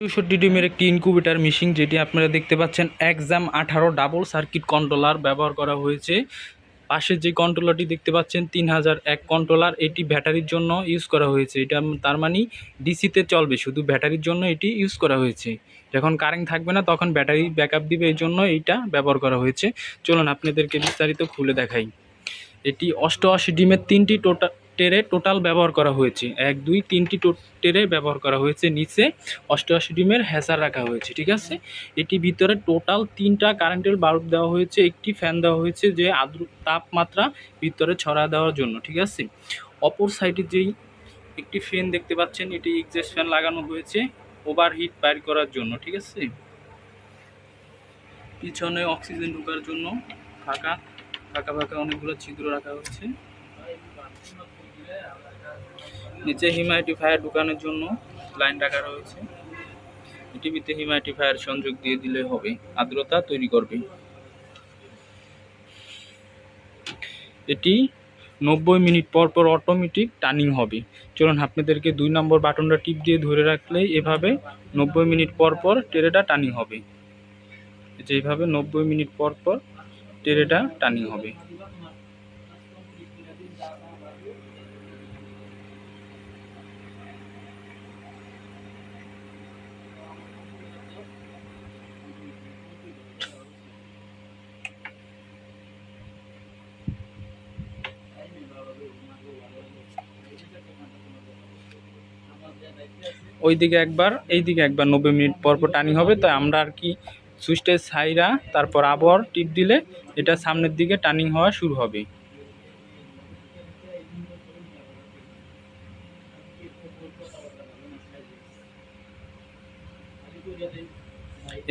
চৌষট্টি ডিমের একটি ইনকিউবেটার মেশিন যেটি আপনারা দেখতে পাচ্ছেন এক্সাম আঠারো ডাবল সার্কিট কন্ট্রোলার ব্যবহার করা হয়েছে। পাশে যে কন্ট্রোলারটি দেখতে পাচ্ছেন তিন হাজার এক কন্ট্রোলার এটি ব্যাটারির জন্য ইউজ করা হয়েছে। এটা তার মানে ডিসিতে চলবে, শুধু ব্যাটারির জন্য এটি ইউজ করা হয়েছে। যখন কারেন্ট থাকবে না, তখন ব্যাটারি ব্যাকআপ দিবে, এই জন্য এইটা ব্যবহার করা হয়েছে। চলুন আপনাদেরকে বিস্তারিত খুলে দেখাই। এটি অষ্টআশি ডিমের তিনটি টোটা টেরে টোটাল ব্যবহার করা হয়েছে। এক, দুই, তিনটি টেরে ব্যবহার করা হয়েছে। নিচে অষ্টআশি ডিমের হ্যাসার রাখা হয়েছে, ঠিক আছে? এটি ভিতরে টোটাল তিনটা কারেন্টের বাল্ব দেওয়া হয়েছে, একটি ফ্যান দেওয়া হয়েছে যে আদ্র তাপমাত্রা ভিতরে ছড়া দেওয়ার জন্য, ঠিক আছে? অপর সাইডে যেই একটি ফ্যান দেখতে পাচ্ছেন, এটি এক্সজস্ট ফ্যান লাগানো হয়েছে, ওভারহিট বাইর করার জন্য, ঠিক আছে? পিছনে অক্সিজেন ঢোকার জন্য ফাঁকা ফাঁকা ফাঁকা অনেকগুলো ছিদ্র রাখা হচ্ছে নিচে হিউম্যাডিফায়ার ঢুকানোর জন্য লাইন রাখা রয়েছে। টিভিতে হিউম্যাডিফায়ার সংযোগ দিয়ে দিলে হবে। আর্দ্রতা তৈরি করবে। এটি নব্বই মিনিট পর পর অটোমেটিক টার্নিং হবে। চলুন আপনাদেরকে দুই নম্বর বাটনটা টিপ দিয়ে ধরে রাখলেই এভাবে নব্বই মিনিট পর পর টেরেটা টার্নিং হবে। যেভাবে নব্বই মিনিট পর পর টেরেটা টার্নিং হবে। ওই দিকে একবার এই দিকে একবার নব্বই মিনিট পর পর টার্নিং হবে তো আমরা আর কি সুইচটা সাইরা তারপর আবার টিপ দিলে এটা সামনের দিকে টার্নিং হওয়া শুরু হবে।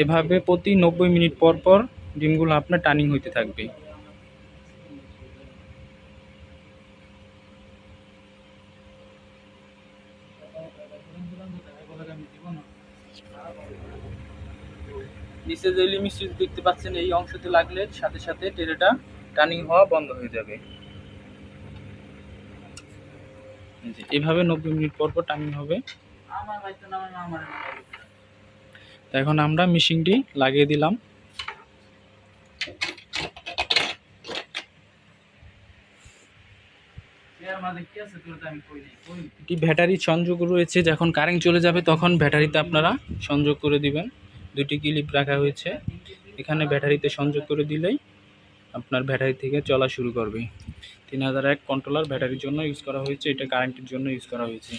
এভাবে প্রতি নব্বই মিনিট পর পর ডিমগুলো আপনার টার্নিং হইতে থাকবে। নিচে যে লিমিট দেখতে পাচ্ছেন এই অংশতে লাগলে সাথে সাথে টেরেটা টার্নিং হওয়া বন্ধ হয়ে যাবে। এভাবে নব্বই মিনিট পর পর টার্নিং হবে। তো এখন আমরা মেশিনটি লাগিয়ে দিলাম। এটি ব্যাটারি সংযোগ রয়েছে? যখন কারেন্ট চলে যাবে, তখন ব্যাটারিতে আপনারা সংযোগ করে দিবেন। দুটি ক্লিপ রাখা হয়েছে। এখানে ব্যাটারিতে সংযোগ করে দিলেই আপনার ব্যাটারি থেকে চলা শুরু করবে। তিন হাজার এক কন্ট্রোলার ব্যাটারির জন্য ইউজ করা হয়েছে। এটা কারেন্টের জন্য ইউজ করা হয়েছে।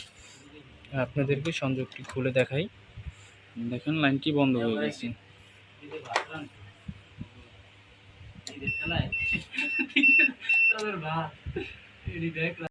আপনাদেরকে সংযোগটি খুলে দেখাই। দেখেন লাইনটি বন্ধ হয়ে গেছে